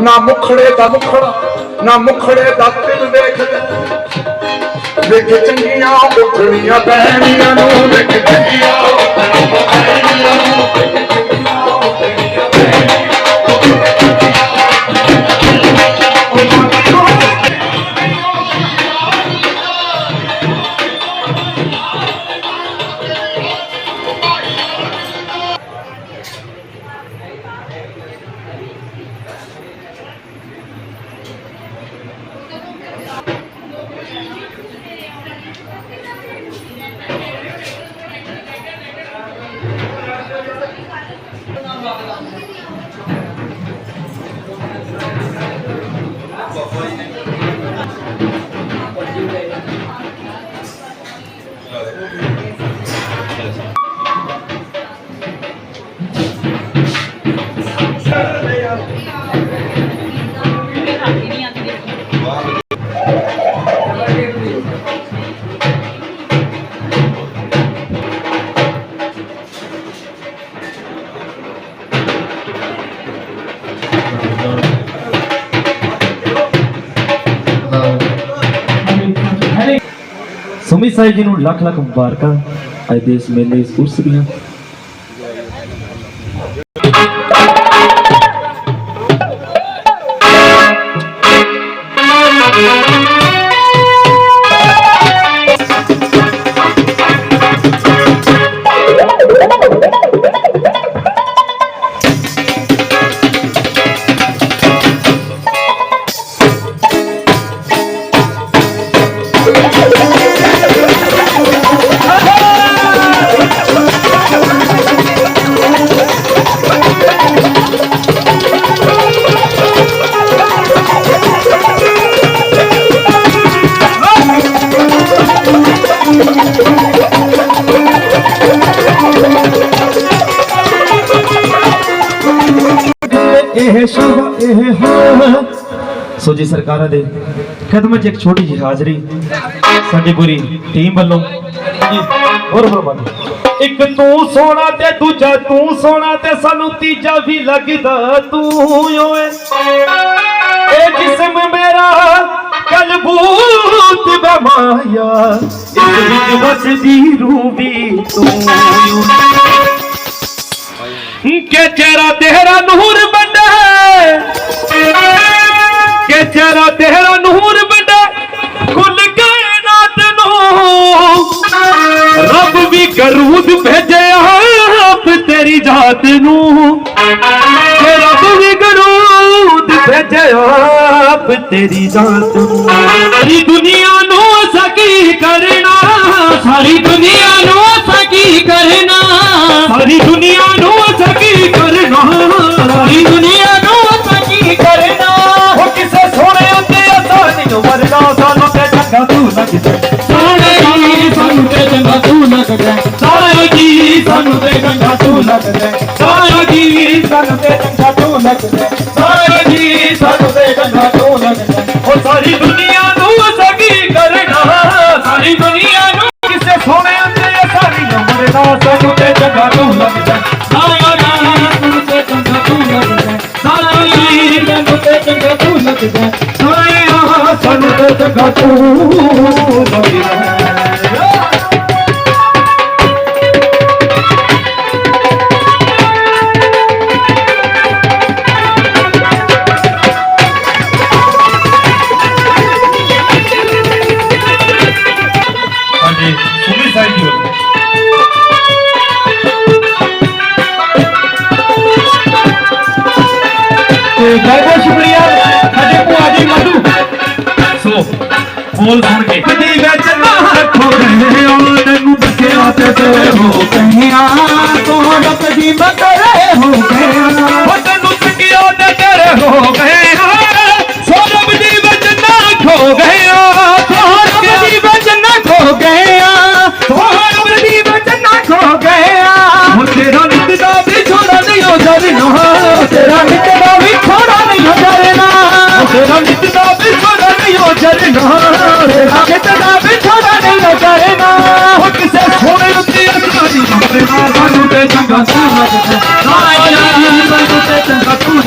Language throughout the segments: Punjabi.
ਨਾ ਮੁਖੜੇ ਦਾ ਮੁਖੜਾ, ਨਾ ਮੁਖੜੇ ਦਾ ਤਿਲ ਵੇਖਦੇ। ਵੇਖ ਚੰਗੀਆਂ ਉਠਣੀਆਂ, ਬਹਿਣੀਆਂ ਨੂੰ ਵੇਖ ਚੰਗੀਆਂ ਉਠਣੀਆਂ, ਬਹਿਣੀਆਂ ਨੂੰ ਸੁਮੀ ਸਾਹਿਬ ਜੀ ਨੂੰ ਲੱਖ ਲੱਖ ਮੁਬਾਰਕਾਂ ਅੱਜ ਦੇ ਇਸ ਮੇਲੇ ਇਸ ਦੀਆਂ ਇਹ ਸ਼ੋਭਾ ਇਹ ਹੋ ਸੋ ਜੀ ਸਰਕਾਰਾਂ ਦੇ ਖਿਦਮਤ 'ਚ ਇੱਕ ਛੋਟੀ ਜਿਹੀ ਹਾਜ਼ਰੀ। ਸਾਡੀ ਪੂਰੀ ਟੀਮ ਵੱਲੋਂ ਜੀ ਹੋਰ ਹੋਰ ਬੰਦ ਇੱਕ ਤੂੰ ਸੋਹਣਾ ਤੇ ਦੂਜਾ ਤੂੰ ਸੋਹਣਾ ਤੇ ਸਾਨੂੰ ਤੀਜਾ ਵੀ ਲੱਗਦਾ ਤੂੰ ਓਏ। ਇਹ ਜਿਸਮ ਮੇਰਾ ਕਲਬੂਤ ਬਮਾਇਆ ਇਸ ਵਿੱਚ ਵਸਦੀ ਰੂਹ ਵੀ ਤੂੰ ਕਿ ਚਿਹਰਾ ਤੇਰਾ ਨੂਰ ਚਿਹਰਾ ਤੇਰਾ ਨੂਰ ਵੱਡਾ ਕੁੱਲ ਕਾਇਨਾਤ ਨੂੰ। ਰੱਬ ਵੀ ਕਰੂਦ ਭੇਜਿਆ ਆਪ ਤੇਰੀ ਜਾਤ ਨੂੰ। ਕਿ ਰੱਬ ਵੀ ਕਰੂਦ ਭੇਜਿਆ ਆਪ ਤੇਰੀ ਜਾਤ ਨੂੰ। ਸਾਰੀ ਦੁਨੀਆ ਨੂੰ ਅਸਾਂ ਕਰਨਾ, ਸਾਰੀ ਦੁਨੀਆ ਨੂੰ ਅਸਾਂ ਕਰਨਾ। ਸਾਰੀ ਦੁਨੀਆ ਨੂੰ ਅਸਾਂ ਕਰਨਾ, ਸਾਰੀ ਦੁਨੀਆ ਸਾਨੂੰ ਤੇ ਚੰਗਾ ਤੂੰ ਲੱਗਦਾ ਸਾਰੇ ਜੀ ਸਾਨੂੰ ਤੇ ਚੰਗਾ ਤੂੰ ਲੱਗਦਾ ਸਾਰੇ ਜੀ ਸਾਨੂੰ ਤੇ ਚੰਗਾ ਤੂੰ ਲੱਗਦਾ ਸਾਰੇ ਜੀ ਸਾਨੂੰ ਤੇ ਚੰਗਾ ਤੂੰ ਲੱਗਦਾ ਸਾਨੂੰ ਬੋਲ ਕੇ ਕਦੀ ਵਿੱਚ ਨਾ ਰੱਖੋ ਰਹੇ ਹੋ ਤੈਨੂੰ ਦੱਸਿਆ ਤੇ ਤੇ ਹੋ ਕਹਿਆ ਤੋਂ ਰੱਬ ਦੀ ਮਕਰੇ ਹੋ। ਗਿਆ ਉਹ ਤੈਨੂੰ ਸਿੱਕਿਆ ਤੇ ਤੇਰੇ ਹੋ ਗਏ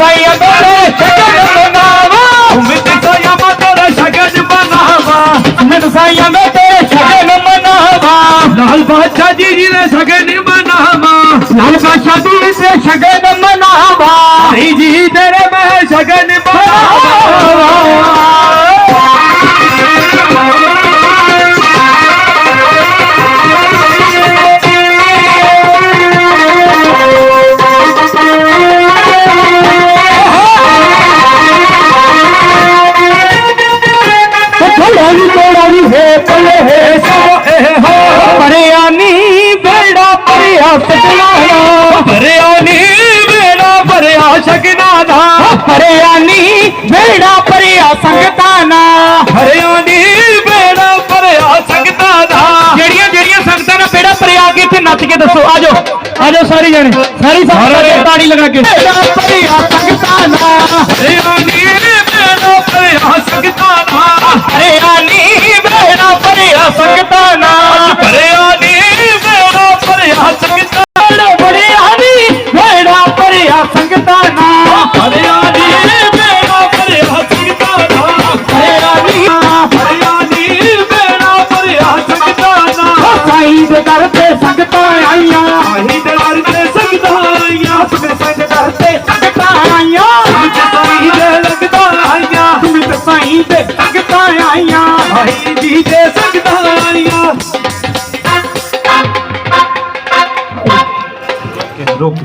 ਸਾਈਆ ਮੇਰੇ ਸ਼ਗਨ ਮਨਾਵਾ ਮਿੱਠ ਸਾਈਆ ਮੈਂ ਤੇਰਾ ਸ਼ਗਨ ਮਨਾਵਾ ਮਿੱਠ ਸਾਈਆ ਮੈਂ ਤੇਰੇ ਸ਼ਗਨ ਮਨਾਵਾ ਲਾਲ ਬਾਦਸ਼ਾਹ ਜੀ ਜੀ ਨੇ ਸ਼ਗਨ ਮਨਾਵਾ ਲਾਲ ਬਾਦਸ਼ਾਹ ਜੀ ਨੇ ਸ਼ਗਨ ਮਨਾਵਾ ਜੀ ਤੇਰੇ ਮੈਂ ਸ਼ਗਨ ਮਨਾਵਾ ਨੱਚ ਕੇ ਦੱਸੋ ਆ ਜਾਓ ਆ ਜਾਓ ਸਾਰੇ ਜਣੇ ਸਾਰੀ ਸੰਗਤਾਂ ਤਾੜੀ ਲਗਾ ਕੇ। ਮੇਰਾ ਭਰਿਆ ਸੰਗਤਾਂ ਨਾ ਰਿਆਨੀ ਮੇਰਾ ਭਰਿਆ ਸੰਗਤਾਂ ਨਾ ਰਿਆਨੀ ਦੇ ਸਕਦਾ ਆਈਆਂ ਭਾਈ ਜੀ ਦੇ ਸਕਦਾ ਆਈਆਂ ਰੋਕ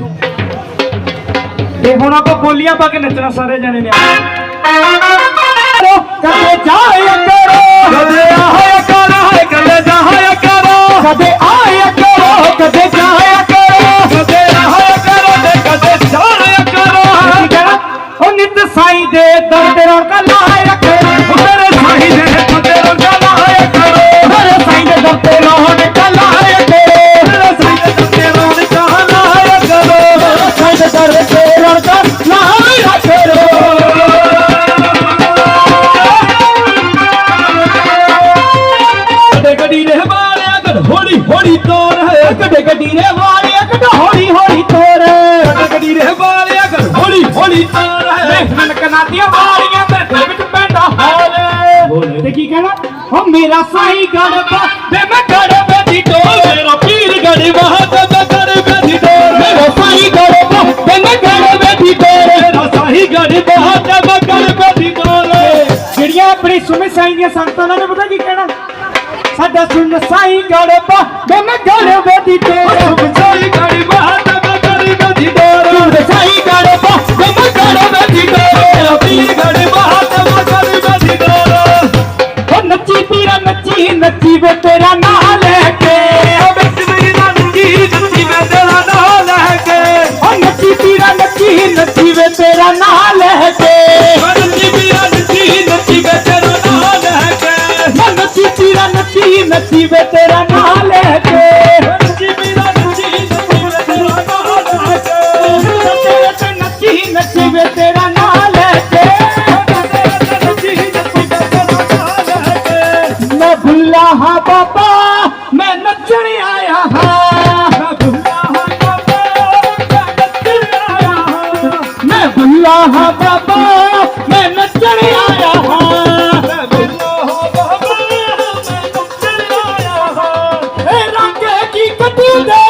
ਤੇ ਹੁਣ ਆਪਾਂ ਬੋਲੀਆਂ ਪਾ ਕੇ ਨੱਚਣਾ ਸਾਰੇ ਜਣੇ ਨੇ ਕਦੇ ਜਾਏ ਕਰੋ ਕਦੇ ਆਇਆ ਕਰੋ ਕਦੇ ਜਾਇਆ ਕਰੋ ਕਦੇ ਆਇਆ ਕਰੋ ਕਦੇ ਦੀਆਂ ਵਾਲੀਆਂ ਧਰਤੀ ਵਿੱਚ ਪੈਂਦਾ ਹਾਲ। ਤੇ ਕੀ ਕਹਿਣਾ? ਹੋ ਮੇਰਾ ਸਾਈ ਗੜਬਾ ਤੇ ਮੈਂ ਗੜਬੇ ਦੀ ਢੋਲ ਮੇਰਾ ਪੀਰ ਗੜਬਾ ਤੇ ਮੈਂ ਗੜਬੇ ਦੀ ਢੋਲ ਮੇਰਾ ਸਾਈ ਗੜਬਾ ਤੇ ਮੈਂ ਗੜਬੇ ਦੀ ਢੋਲ ਮੇਰਾ ਸਾਈ ਗੜਬਾ ਤੇ ਮੈਂ ਗੜਬੇ ਦੀ ਢੋਲ ਜਿਹੜੀਆਂ ਆਪਣੀ ਸੁਮੇ ਸਾਈ ਦੀਆਂ ਸੰਤਾਂ ਨੇ ਪਤਾ ਕੀ ਕਹਿਣਾ? ਸਾਡਾ ਸੁਣ ਸਾਈ ਗੜਬਾ ਤੇ ਮੈਂ ਗੜਬੇ ਦੀ ਢੋਲ ਮੈਂ ਤੇਰਾ ਨਾਂ ਲੈ ਕੇ। ਓਏ ਸਿਮਰਿਆ ਨੱਚੀ ਨੱਚੀ ਮੈਂ ਤੇਰਾ ਨਾਂ ਲੈ ਕੇ। ਓ ਨੱਚੀ ਪੀਰਾ ਨੱਚੀ ਨੱਚੀ ਵੇ ਤੇਰਾ ਨਾਂ ਲੈ ਕੇ। ਓ ਨੱਚੀ ਪੀਰਾ ਨੱਚੀ ਨੱਚੀ ਵੇ ਤੇਰਾ ਨਾਂ ਲੈ ਕੇ। ਓ ਨੱਚੀ ਪੀਰਾ ਨੱਚੀ ਨੱਚੀ ਵੇ ਤੇਰਾ ਨਾਂ ਲੈ you.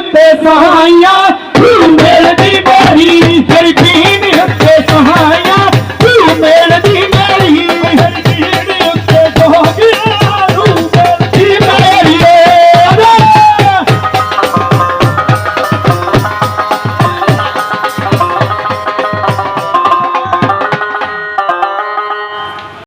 ਉੱਤੇ ਸਹਾਈਆਂ